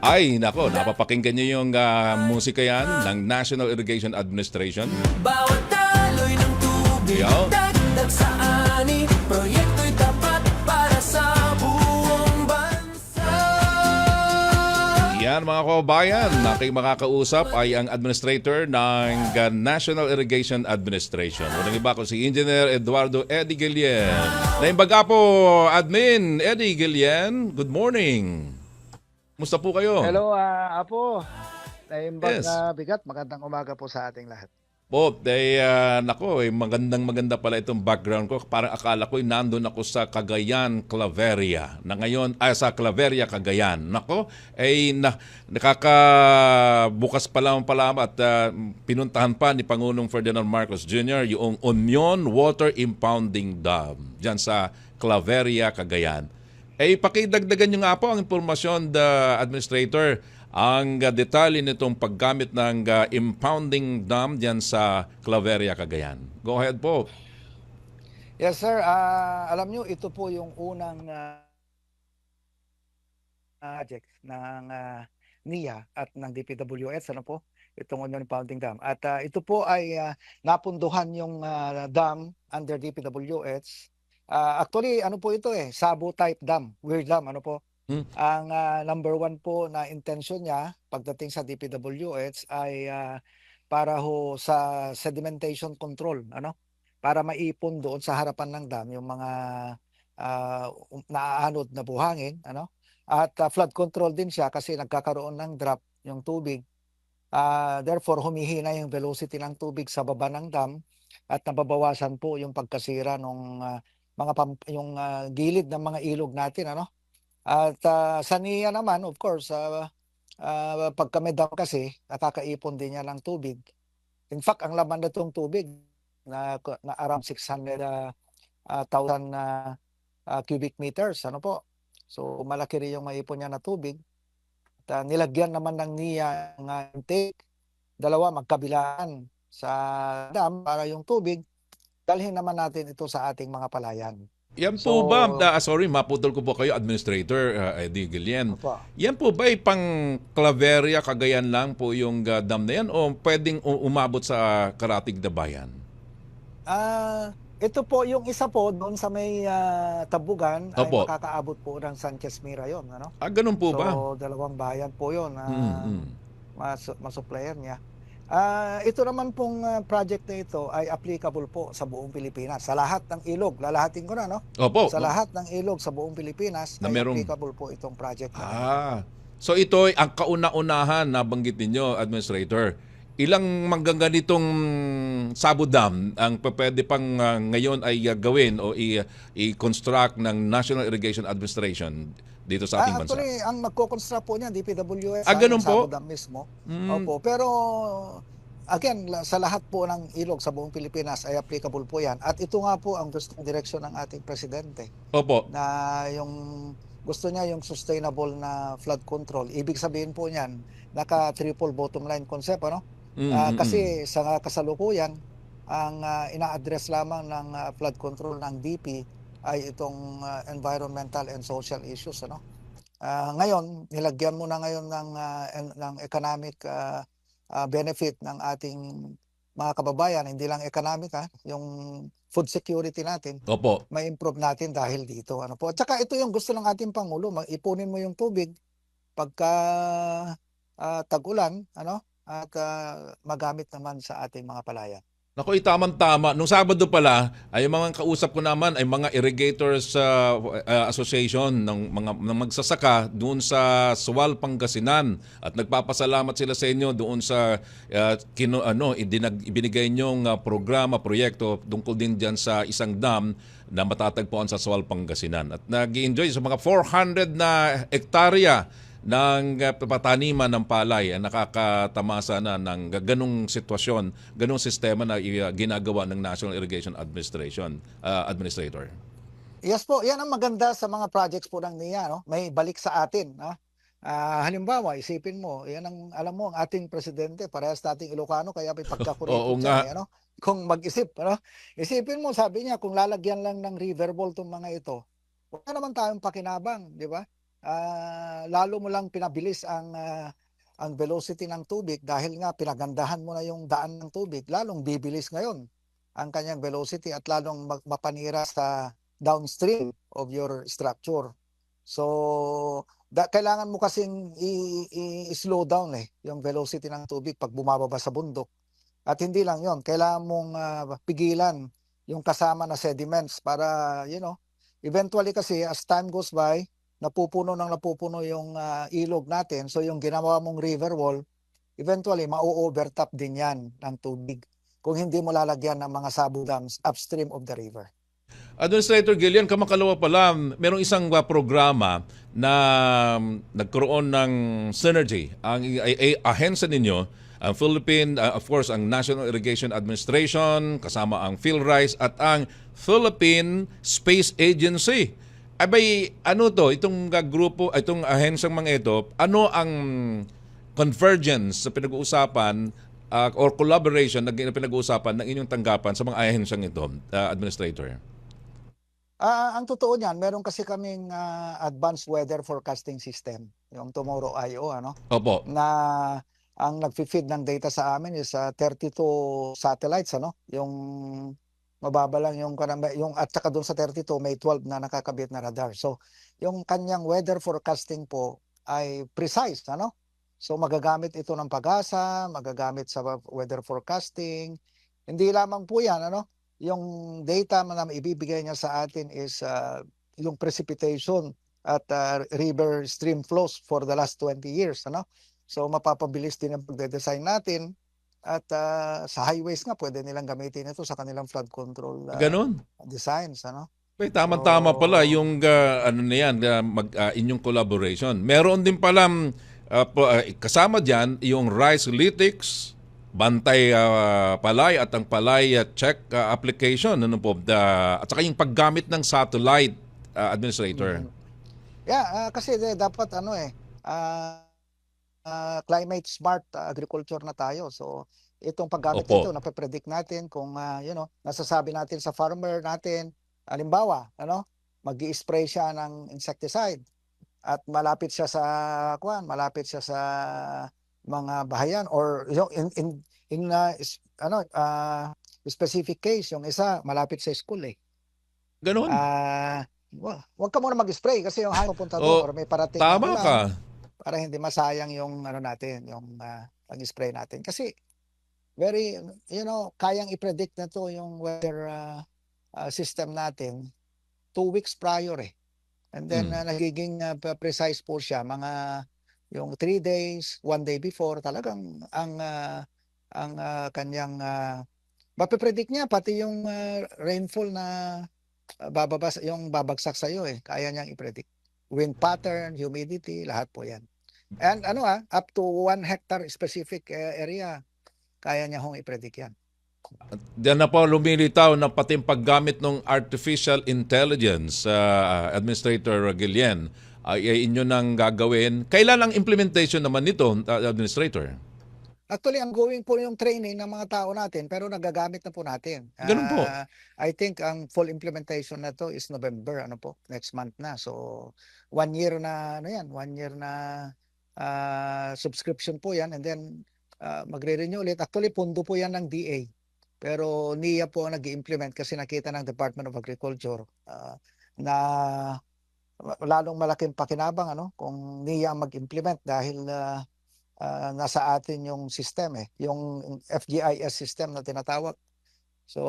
Ay, nako, napapakinggan niyo yung ah, musika yan ng National Irrigation Administration. Bawat daloy ng tubig Yo. Dagdag sa ani Proyekto'y tapat para sa buong bansa Yan mga kababayan, aking makakausap ay ang administrator ng ah, National Irrigation Administration. Walang iba ko si Engineer Eduardo Eddie Guillen. Naimbaga po, Admin Eddie Guillen, good morning. Musta po kayo? Hello, ah, Apo. Yes. Naimbag na bigat. Magandang umaga po sa ating lahat. Po, eh, ah, nako, eh, magandang maganda pala itong background ko. Parang akala ko, eh, nandun ako sa Cagayan, Claveria. Na ngayon, ay sa Claveria, Cagayan. Nako, eh, na, nakakabukas pa lang pala at ah, pinuntahan pa ni Pangulong Ferdinand Marcos Jr. yung Union Water Impounding Dam dyan sa Claveria, Cagayan. Eh, pakidagdagan nyo nga po ang impormasyon, the administrator, ang uh, detalye nitong paggamit ng uh, impounding dam diyan sa Claveria, Cagayan. Go ahead po. Yes, sir. Ah, alam nyo, ito po yung unang ah, project ng ah, NIA at ng DPWS. Ano po? Itong Union Pounding Dam. At ah, ito po ay ah, napunduhan yung ah, dam under DPWH. Ah, actually, ano po ito eh? Sabo type dam. Weird dam. Ano po? Hmm. Ang ah, number one po na intention niya pagdating sa DPWH ay ah, para ho sa sedimentation control. Ano? para maipon doon sa harapan ng dam yung mga um, naaanod na buhangin ano at ah, flood control din siya kasi nagkakaroon ng drop yung tubig Ah, therefore humihina yung velocity ng tubig sa baba ng dam at nababawasan po yung pagkasira ng mga pam- yung ah, gilid ng mga ilog natin ano? At ah, sa NIA naman of course ah ah, pagka may dam kasi nakakaipon din niya ng tubig. In fact ang laman na itong tubig na, na around 600 uh, uh, uh, uh, cubic meters ano po? So malaki rin yung maipon niya na tubig. At uh, nilagyan naman ng niya ng uh, intake. Dalawa magkabilaan sa dam para yung tubig dalhin naman natin ito sa ating mga palayan Yan po So- ba, ah, sorry, maputol ko po kayo, Administrator uh, Eddie Guillen. Opo. Yan po ba ay pang Claveria, Cagayan lang po yung uh, dam na yan o pwedeng umabot sa Karatig na Bayan? Ah, ito po yung isa po doon sa may ah, Tabugan ay Opo. makakaabot po ng Sanchez Mira yon ano Ah, ganun po so ba? dalawang bayan po yon na Mm, mm. mas masupplier niya. Ah, ito naman pong ah, project na ito ay applicable po sa buong Pilipinas. Sa lahat ng ilog, lalahatin ko na no. Opo. Sa lahat ng ilog sa buong Pilipinas Na ay merong- applicable po itong project na. ito. Ah. So ito ay ang kauna-unahan na banggit ninyo, Administrator. Ilang manggang ganitong Sabo Dam ang pwede pang ah, ngayon ay gawin o i-construct ng National Irrigation Administration dito sa ating Ah, bansa? actually, ang magko-construct po niyan DPWS Ah, ganun po? Sabodam mismo. Mm. Opo, pero again, sa lahat po ng ilog sa buong Pilipinas ay applicable po 'yan. At ito nga po ang gustong direksyon ng ating presidente. Opo. na yung gusto niya yung sustainable na flood control. Ibig sabihin po niyan, naka triple bottom line concept ano? Mm, Ah, mm, mm. kasi sa kasalukuyan ang ah, ina-address lamang ng ah, flood control ng DP ay itong ah, environmental and social issues ano. Ah, ngayon, nilagyan mo na ngayon ng en- ng economic ah, ah, benefit ng ating mga kababayan, hindi lang economic ha, yung food security natin Opo. may improve natin dahil dito. Ano po? At saka ito yung gusto ng ating pangulo, mag-ipunin mo yung tubig pagka ah, tag-ulan, ano? At ah, magamit naman sa ating mga palayan. Naku, itamang-tama. Nung Sabado pala, ay mga kausap ko naman ay mga irrigators uh, uh, association ng mga ng magsasaka doon sa Suwal, Pangasinan at nagpapasalamat sila sa inyo doon sa uh, kino, ano, idinag, ibinigay niyong uh, programa, proyekto tungkol din diyan sa isang dam na matatagpuan sa Suwal, Pangasinan. At nag enjoy sa mga 400 na hektarya ng uh, pataniman ng palay ang nakakatamasa na ng ganong sitwasyon, ganong sistema na uh, ginagawa ng National Irrigation Administration uh, Administrator. Yes po, yan ang maganda sa mga projects po ng NIA, no? May balik sa atin, ha? Ah, halimbawa, isipin mo, yan ang alam mo ang ating presidente, parehas nating Ilocano kaya may Oo pagkakuripot nga. siya, eh, ano? Kung mag-isip, ano? Isipin mo, sabi niya, kung lalagyan lang ng riverboat tong mga ito, wala naman tayong pakinabang, di ba? Ah, lalo mo lang pinabilis ang ah, ang velocity ng tubig dahil nga pinagandahan mo na yung daan ng tubig, lalong bibilis ngayon ang kanyang velocity at lalong mapanira sa downstream of your structure. So, da, kailangan mo kasing i-slow down eh, yung velocity ng tubig pag bumababa sa bundok. At hindi lang yon kailangan mong ah, pigilan yung kasama na sediments para, you know, eventually kasi as time goes by, napupuno ng napupuno yung ah, ilog natin. So yung ginawa mong river wall, eventually mau-overtop din yan ng tubig kung hindi mo lalagyan ng mga sabo dams upstream of the river. Administrator Gillian, kamakalawa pala, merong isang uh, programa na um, nagkaroon ng synergy. Ang ahensya ninyo, ang Philippine, uh, of course, ang National Irrigation Administration, kasama ang PhilRice at ang Philippine Space Agency. Abay, ano to, itong uh, grupo, itong ahensyang mga ito, ano ang convergence sa pinag-uusapan uh, or collaboration na pinag-uusapan ng inyong tanggapan sa mga ahensyang ito, uh, Administrator? Ah, ang totoo niyan, meron kasi kaming ah, advanced weather forecasting system, yung Tomorrow IO ano, Opo. na ang nagfi-feed ng data sa amin is ah, 32 satellites ano, yung mababa lang yung yung at saka doon sa 32 may 12 na nakakabit na radar. So, yung kanyang weather forecasting po ay precise ano. So magagamit ito ng pag-asa, magagamit sa weather forecasting. Hindi lamang po 'yan ano, yung data na ibibigay niya sa atin is ah, yung precipitation at ah, river stream flows for the last 20 years ano so mapapabilis din ang pagde-design natin at ah, sa highways nga pwede nilang gamitin ito sa kanilang flood control ah, Ganon. designs ano May tama-tama pala Oo. yung uh, ano na yan, uh, mag, uh, inyong collaboration. Meron din pala uh, po- uh, kasama diyan yung Rice Lytics, Bantay uh, Palay at ang Palay uh, check uh, application ano po the, at saka yung paggamit ng satellite uh, administrator. yeah ah, kasi de- dapat ano eh ah, climate smart ah, agriculture na tayo so itong paggamit Opo. nito nape-predict natin kung ah, you know nasasabi natin sa farmer natin halimbawa ano magi-spray siya ng insecticide at malapit siya sa kuan malapit siya sa mga bahayan or yung in in, in ah, is- ano ah, specific case yung isa malapit sa school eh Ganon. Ah, wa- wag ka muna mag-spray kasi yung hangin pupunta Oh, doon or may parating Tama ka. Para hindi masayang yung ano natin, yung ah, pag-spray natin. Kasi very you know, kayang i-predict na to yung weather ah, ah, system natin two weeks prior eh. And then Mm. ah, nagiging pa- precise po siya mga yung three days, one day before talagang ang ah, ang ah, kanyang uh, mapipredict niya pati yung ah, rainfall na bababas yung babagsak sa iyo eh kaya niyang i-predict wind pattern humidity lahat po yan and ano ah up to 1 hectare specific eh, area kaya niya hong i-predict yan Diyan na po lumilitaw na pati paggamit ng artificial intelligence, uh, Administrator Gillian, ay ay inyo nang gagawin. Kailan ang implementation naman nito, uh, Administrator? Actually, ang going po yung training ng mga tao natin, pero nagagamit na po natin. Ganun po. Ah, I think ang full implementation na to is November, ano po, next month na. So, one year na, ano yan, one year na ah, subscription po yan and then ah, magre-renew ulit. Actually, pundo po yan ng DA. Pero NIA po ang nag implement kasi nakita ng Department of Agriculture ah, na lalong malaking pakinabang ano kung NIA mag-implement dahil ah, ah, nasa atin yung system eh, yung FGIS system na tinatawag. So,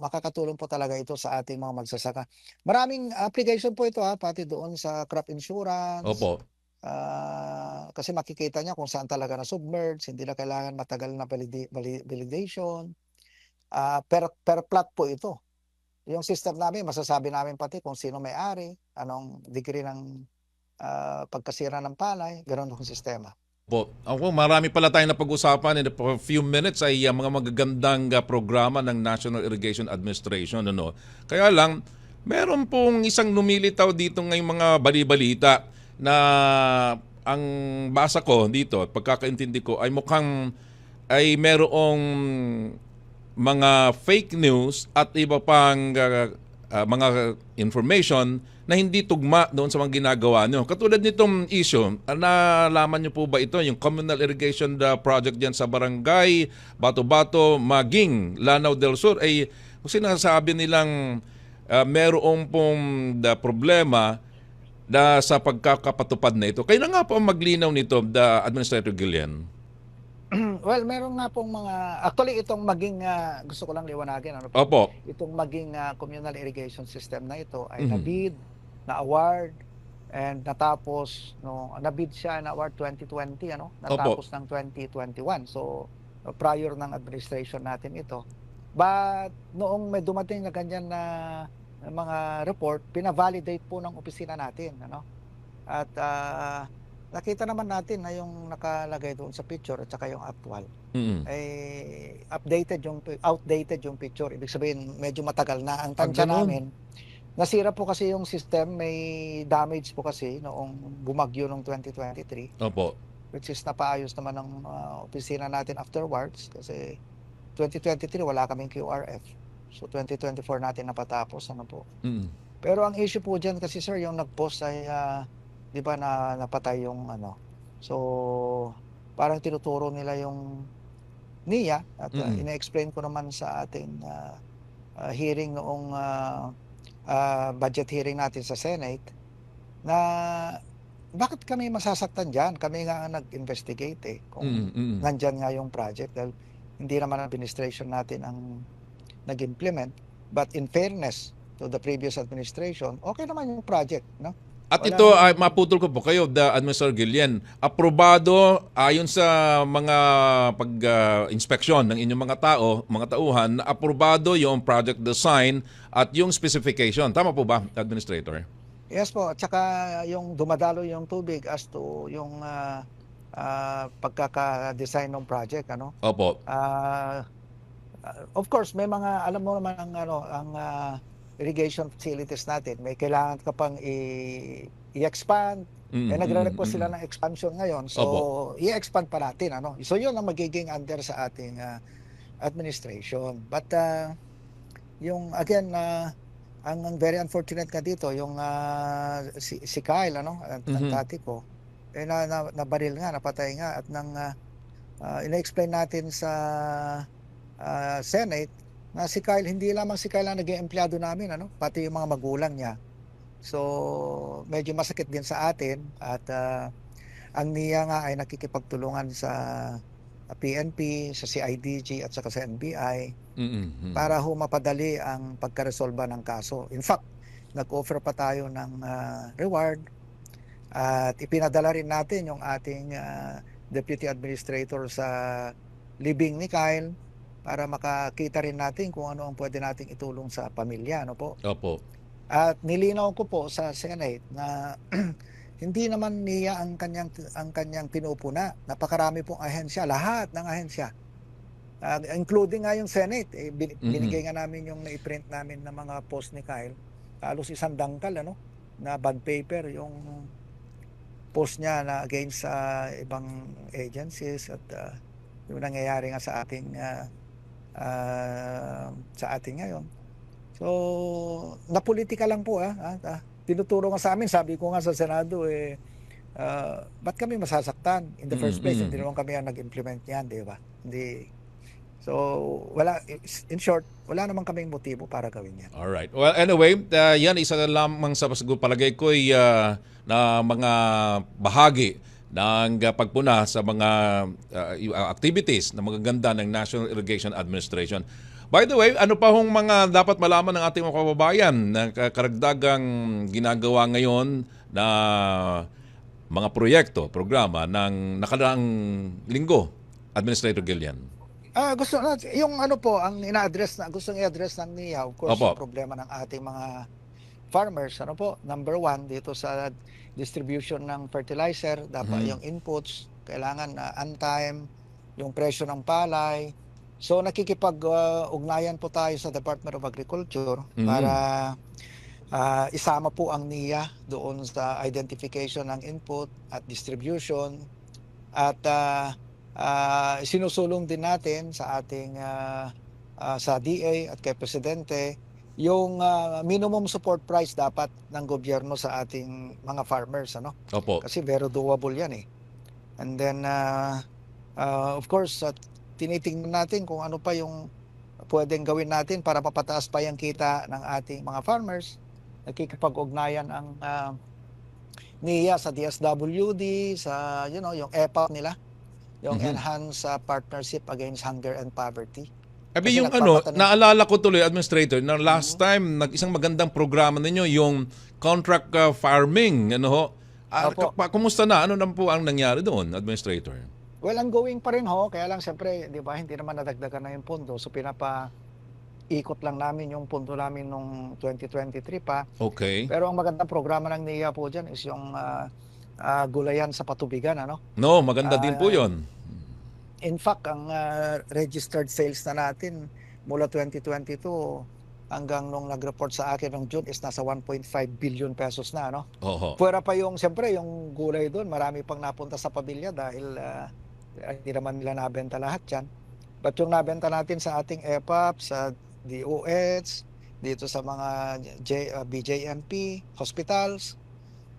makakatulong po talaga ito sa ating mga magsasaka. Maraming application po ito ha, pati doon sa crop insurance. Opo. Ah, kasi makikita niya kung saan talaga na submerge, hindi na kailangan matagal na validation. Ah, per per plot po ito. Yung system namin, masasabi namin pati kung sino may-ari, anong degree ng ah, pagkasira ng palay, ganoon ang sistema. Po. Ako, marami pala tayong napag-usapan in a few minutes ay uh, mga magagandang uh, programa ng National Irrigation Administration. Ano? Kaya lang, meron pong isang lumilitaw dito ngayong mga balibalita na ang basa ko dito, pagkakaintindi ko, ay mukhang ay merong mga fake news at iba pang uh, ah, mga information na hindi tugma doon sa mga ginagawa nyo. Katulad nitong issue, ah, nalaman nyo po ba ito, yung communal irrigation ah, project dyan sa barangay, Bato-Bato, Maging, Lanao del Sur, ay kung sinasabi nilang ah, merong pong da, problema na sa pagkakapatupad na ito. Kayo na nga po ang maglinaw nito, the Administrator Gillian. well, meron nga pong mga actually itong maging ah, gusto ko lang liwanagin ano po. Opo. Itong maging ah, communal irrigation system na ito ay Mhm. nabid, na-award and natapos no nabid siya na award 2020 ano? Natapos ng 2021 so uh, prior ng administration natin ito. But noong may dumating na ganyan na na mga report pina-validate po ng opisina natin ano? At ah, nakita naman natin na yung nakalagay doon sa picture at saka yung actual. Mm. eh updated yung outdated yung picture. Ibig sabihin medyo matagal na ang tansya namin nasira po kasi yung system may damage po kasi noong bumagyo noong 2023 Opo. which is napaayos naman ng uh, opisina natin afterwards kasi 2023 wala kaming QRF so 2024 natin napatapos ano po Mm. pero ang issue po diyan kasi sir yung nag-post ay ah, 'di ba na napatay yung ano. So parang tinuturo nila yung NIA at ah, Mm. ina-explain ko naman sa ating ah, ah, hearing noong ah, ah, budget hearing natin sa Senate na bakit kami masasaktan diyan? Kami nga ang nag-investigate eh kung Mm. Mm. nandyan nga yung project dahil hindi naman administration natin ang nag-implement but in fairness to the previous administration okay naman yung project no At Wala ito, ay maputol ko po kayo, the Administrator Gillian, aprobado ayon sa mga pag-inspeksyon ng inyong mga tao, mga tauhan, na aprobado yung project design at yung specification. Tama po ba, Administrator? yes po at saka yung dumadalo yung tubig as to yung ah, ah, pagkaka-design ng project ano Opo. Ah, of course may mga alam mo naman ang ano ang ah, irrigation facilities natin may kailangan ka pang i- i-expand Mm, Eh, nagre-request mm, sila mm. ng expansion ngayon. So, Opo. i-expand pa natin. Ano? So, yun ang magiging under sa ating ah, administration. But, ah, yung, again, ah, ang, ang very unfortunate ka dito, yung ah, si, si Kyle, ano, at ng Mhm. tati ko, eh, na, na, nabaril nga, napatay nga, at nang ah, ah, ina-explain natin sa ah, Senate, na si Kyle, hindi lamang si Kyle ang naging empleyado namin, ano, pati yung mga magulang niya. So, medyo masakit din sa atin at ah, ang NIA nga ay nakikipagtulungan sa PNP, sa CIDG at saka sa NBI Mm, mm, mm. para ho mapadali ang pagkaresolba ng kaso. In fact, nag-offer pa tayo ng ah, reward at ipinadala rin natin yung ating ah, Deputy Administrator sa libing ni Kyle para makakita rin natin kung ano ang pwede nating itulong sa pamilya. Ano po? Opo. At nilinaw ko po sa Senate na hindi naman niya ang kanyang ang kanyang pinupuna. Napakarami pong ahensya, lahat ng ahensya. Ah, including nga yung Senate, eh, bin- Mhm. binigay nga namin yung na-print namin ng mga post ni Kyle. Halos isang dangkal ano na bond paper yung post niya na against sa ibang agencies at ah, yung nangyayari nga sa ating ah, ah, sa ating ngayon. So, napolitika lang po ah. ah, ah. Tinuturo nga sa amin, sabi ko nga sa Senado eh, ah, ba't kami masasaktan? In the first Mm, place, mm. hindi naman kami ang nag-implement niyan, di ba? Hindi. So, wala, in short, wala naman kaming motibo para gawin yan. All right. Well, anyway, uh, yan isa lamang sa palagay ko ay uh, na mga bahagi ng uh, pagpuna sa mga uh, uh, activities na magaganda ng National Irrigation Administration. By the way, ano pa hong mga dapat malaman ng ating mga kababayan na ka- karagdagang ginagawa ngayon na mga proyekto, programa ng nakaraang linggo, Administrator Gillian? Ah, gusto na yung ano po ang ina-address na gustong i-address ng NIA, of course, Opo. yung problema ng ating mga farmers, ano po? Number one, dito sa distribution ng fertilizer, dapat Mhm. yung inputs kailangan na on time, yung presyo ng palay. So nakikipag-ugnayan po tayo sa Department of Agriculture Mhm. para ah, isama po ang NIA doon sa identification ng input at distribution at ah, ah, sinusulong din natin sa ating ah, ah, sa DA at kay presidente yung ah, minimum support price dapat ng gobyerno sa ating mga farmers ano? Opo. kasi very doable yan eh. And then ah, ah, of course ah, tinitingnan natin kung ano pa yung pwedeng gawin natin para mapataas pa yung kita ng ating mga farmers. Nakikipag-ugnayan ang ah, NIA sa DSWD sa you know yung EPA nila. Yung Mhm. Enhanced ah, Partnership Against Hunger and Poverty Abi yung ano, naalala ko tuloy, Administrator, na last time, nag-isang magandang programa ninyo, yung contract uh, farming, ano ho? Ah, Opo. kumusta na? Ano naman po ang nangyari doon, Administrator? Well, ongoing pa rin ho, kaya lang siyempre, 'di ba, hindi naman nadagdagan na yung pondo. So pinapa ikot lang namin yung pondo namin nung 2023 pa. Okay. Pero ang magandang programa ng NIA po diyan is yung ah, ah, gulayan sa patubigan, ano? No, maganda din po yon. In fact, ang ah, registered sales na natin mula 2022 hanggang nung nag-report sa akin ng June is nasa 1.5 billion pesos na, no? Oho. Pwera pa yung, siyempre, yung gulay doon, marami pang napunta sa pamilya dahil ah, hindi naman nila nabenta lahat yan. But yung nabenta natin sa ating EPAP, sa DOH, dito sa mga J, ah, BJMP, hospitals,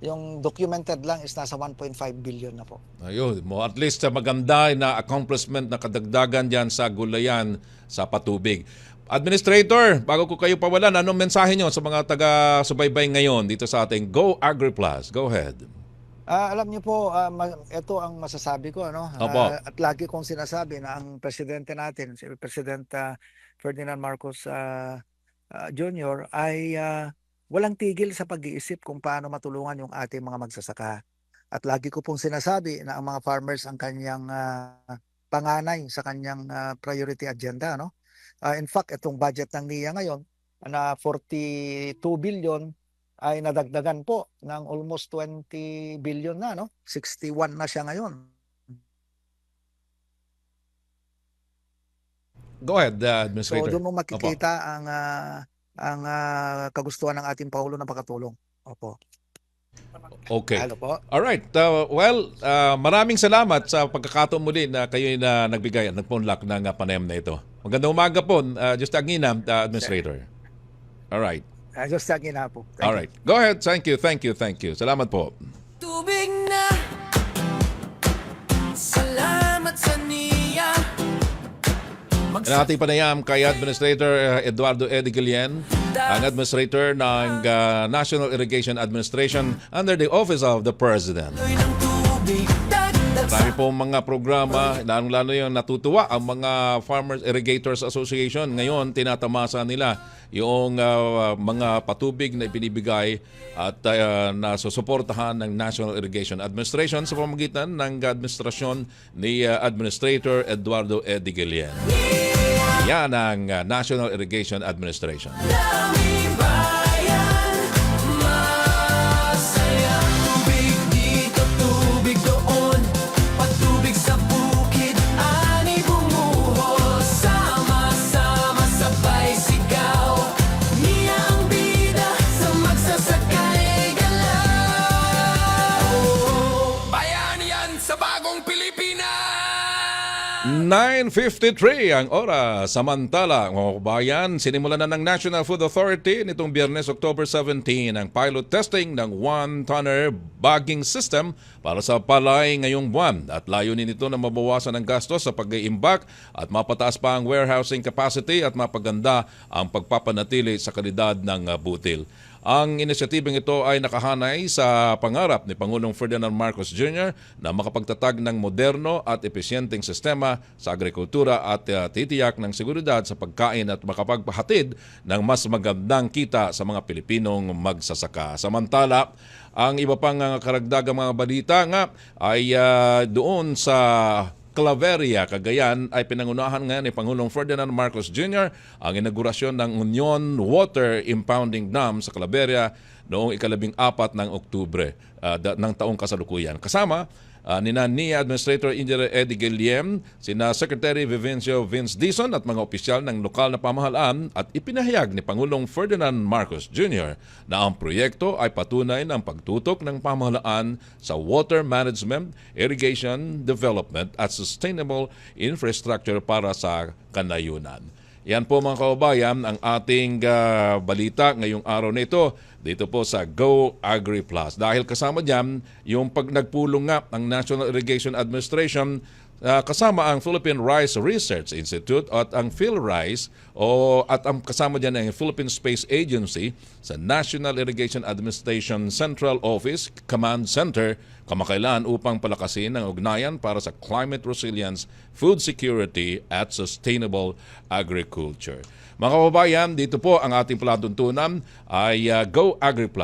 yung documented lang is nasa 1.5 billion na po. Ayun, mo at least maganda na accomplishment na kadagdagan diyan sa gulayan sa patubig. Administrator, bago ko kayo pawalan, anong mensahe nyo sa mga taga-subaybay ngayon dito sa ating Go Agri Plus? Go ahead. Ah, alam niyo po, ah, ma- ito ang masasabi ko ano. Opo. Ah, at lagi kong sinasabi na ang presidente natin, si President ah, Ferdinand Marcos ah, ah, Jr. ay ah, walang tigil sa pag-iisip kung paano matulungan yung ating mga magsasaka. At lagi ko pong sinasabi na ang mga farmers ang kanyang ah, panganay sa kanyang ah, priority agenda, no? Ah, in fact, itong budget ng NIA ngayon na 42 billion ay nadagdagan po ng almost 20 billion na, no? 61 na siya ngayon. Go ahead, uh, So Administrator. doon mo makikita ang ah, ang ah, kagustuhan ng ating Pangulo na pagkatulong. Opo. Okay. Hello po. Alright. Uh, well, uh, maraming salamat sa pagkakataon muli na kayo na nagbigay at nagpunlak ng uh, panayam na ito. Magandang umaga po, uh, Just Agina, uh, Administrator. Alright. Uh, just sagin na po. Thank you. Alright. Go ahead. Thank you, thank you, thank you. Salamat po. Tubig na Salamat Ang ating panayam kay Administrator uh, Eduardo Edigilien, ang Administrator ng uh, National Irrigation Administration under the Office of the President. Marami pong mga programa, lalong-lalo yung natutuwa ang mga Farmers Irrigators Association. Ngayon, tinatamasa nila yung uh, mga patubig na ibinibigay at uh, nasusuportahan ng National Irrigation Administration sa pamagitan ng administrasyon ni uh, Administrator Eduardo Edigilien. Yan ang uh, National Irrigation Administration. 9.53 ang oras. Samantala, mga kabayan, sinimulan na ng National Food Authority nitong biyernes, October 17, ang pilot testing ng one-tonner bagging system para sa palay ngayong buwan. At layunin nito na mabawasan ang gastos sa pag-iimbak at mapataas pa ang warehousing capacity at mapaganda ang pagpapanatili sa kalidad ng uh, butil. Ang inisyatibeng ito ay nakahanay sa pangarap ni Pangulong Ferdinand Marcos Jr. na makapagtatag ng moderno at epesyenteng sistema sa agrikultura at uh, titiyak ng seguridad sa pagkain at makapagpahatid ng mas magandang kita sa mga Pilipinong magsasaka. Samantala, ang iba pang uh, karagdagang mga balita nga ay uh, doon sa Claveria, Cagayan ay pinangunahan ngayon ni Pangulong Ferdinand Marcos Jr. ang inaugurasyon ng Union Water Impounding Dam sa Claveria noong ikalabing apat ng Oktubre da- ng taong kasalukuyan. Kasama uh, nina ni Administrator Engineer Eddie Guillem, sina Secretary Vivencio Vince Dizon at mga opisyal ng lokal na pamahalaan at ipinahayag ni Pangulong Ferdinand Marcos Jr. na ang proyekto ay patunay ng pagtutok ng pamahalaan sa water management, irrigation, development at sustainable infrastructure para sa kanayunan. Yan po mga kababayan ang ating ah, balita ngayong araw na ito dito po sa Go Agri Plus. Dahil kasama dyan yung pag nagpulong nga ang National Irrigation Administration Ah, kasama ang Philippine Rice Research Institute at ang PhilRice o at ang kasama diyan ang Philippine Space Agency sa National Irrigation Administration Central Office Command Center kamakailan upang palakasin ang ugnayan para sa climate resilience, food security at sustainable agriculture. Mga kababayan, dito po ang ating palatuntunan ay ah, Go Agri Plus.